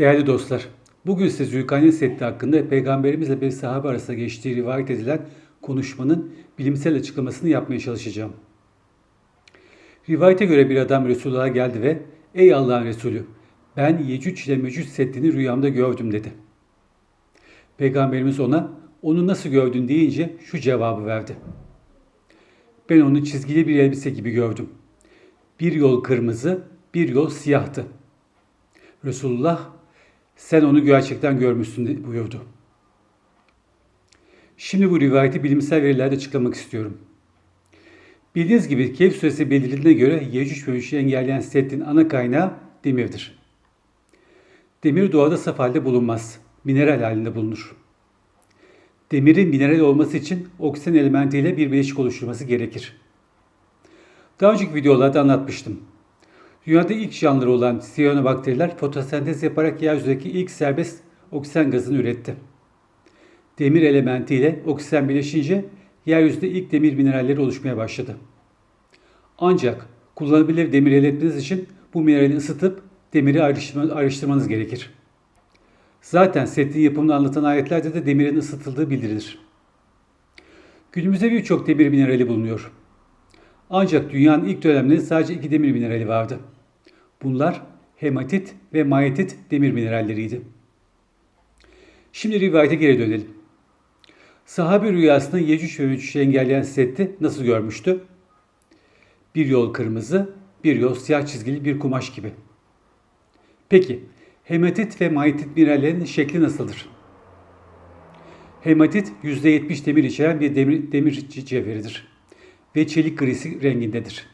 Değerli dostlar, bugün size Zülkarneyn Seddi hakkında Peygamberimizle bir sahabe arasında geçtiği rivayet edilen konuşmanın bilimsel açıklamasını yapmaya çalışacağım. Rivayete göre bir adam Resulullah'a geldi ve ''Ey Allah'ın Resulü, ben Yecüc ile Mecüc Seddi'ni rüyamda gördüm.'' dedi. Peygamberimiz ona ''Onu nasıl gördün?'' deyince şu cevabı verdi. Ben onu çizgili bir elbise gibi gördüm. Bir yol kırmızı, bir yol siyahtı. Resulullah sen onu gerçekten görmüşsün buyurdu. Şimdi bu rivayeti bilimsel verilerle açıklamak istiyorum. Bildiğiniz gibi Kehf suresi belirlediğine göre Yecüc ve engelleyen seddin ana kaynağı demirdir. Demir doğada saf halde bulunmaz. Mineral halinde bulunur. Demirin mineral olması için oksijen elementiyle bir bileşik oluşturması gerekir. Daha önceki videolarda anlatmıştım. Dünyada ilk canlıları olan siyanobakteriler fotosentez yaparak yeryüzündeki ilk serbest oksijen gazını üretti. Demir elementi ile oksijen birleşince yeryüzünde ilk demir mineralleri oluşmaya başladı. Ancak kullanılabilir demir elde etmeniz için bu minerali ısıtıp demiri ayrıştırmanız gerekir. Zaten setin yapımını anlatan ayetlerde de demirin ısıtıldığı bildirilir. Günümüzde birçok demir minerali bulunuyor. Ancak dünyanın ilk dönemlerinde sadece iki demir minerali vardı. Bunlar hematit ve mayetit demir mineralleriydi. Şimdi rivayete geri dönelim. Sahabe rüyasında Yecüc ve Mecüc'ü engelleyen Setti nasıl görmüştü? Bir yol kırmızı, bir yol siyah çizgili bir kumaş gibi. Peki, hematit ve mayetit minerallerinin şekli nasıldır? Hematit %70 demir içeren bir demir, demir cevheridir ve çelik grisi rengindedir.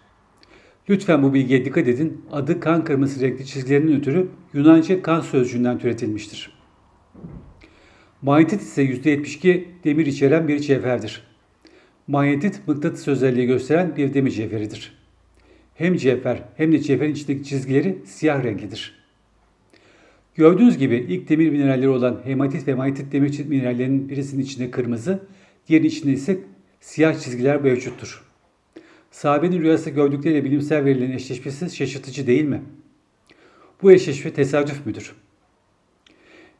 Lütfen bu bilgiye dikkat edin. Adı kan kırmızı renkli çizgilerinin ötürü Yunanca kan sözcüğünden türetilmiştir. Manyetit ise %72 demir içeren bir cevherdir. Manyetit mıknatıs özelliği gösteren bir demir cevheridir. Hem cevher hem de cevherin içindeki çizgileri siyah renklidir. Gördüğünüz gibi ilk demir mineralleri olan hematit ve manyetit demir minerallerinin birisinin içinde kırmızı, diğerinin içinde ise siyah çizgiler mevcuttur. Sahabenin rüyası gördükleriyle bilimsel verilerin eşleşmesi şaşırtıcı değil mi? Bu eşleşme tesadüf müdür?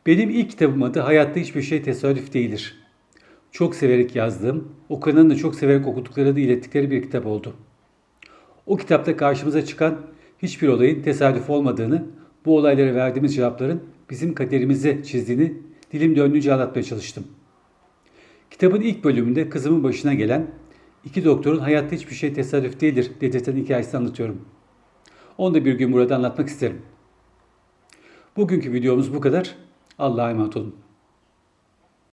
Benim ilk kitabım adı Hayatta Hiçbir Şey Tesadüf Değildir. Çok severek yazdığım, okuyanların da çok severek okudukları da ilettikleri bir kitap oldu. O kitapta karşımıza çıkan hiçbir olayın tesadüf olmadığını, bu olaylara verdiğimiz cevapların bizim kaderimizi çizdiğini dilim döndüğünce anlatmaya çalıştım. Kitabın ilk bölümünde kızımın başına gelen iki doktorun hayatta hiçbir şey tesadüf değildir dedirten hikayesini anlatıyorum. Onu da bir gün burada anlatmak isterim. Bugünkü videomuz bu kadar. Allah'a emanet olun.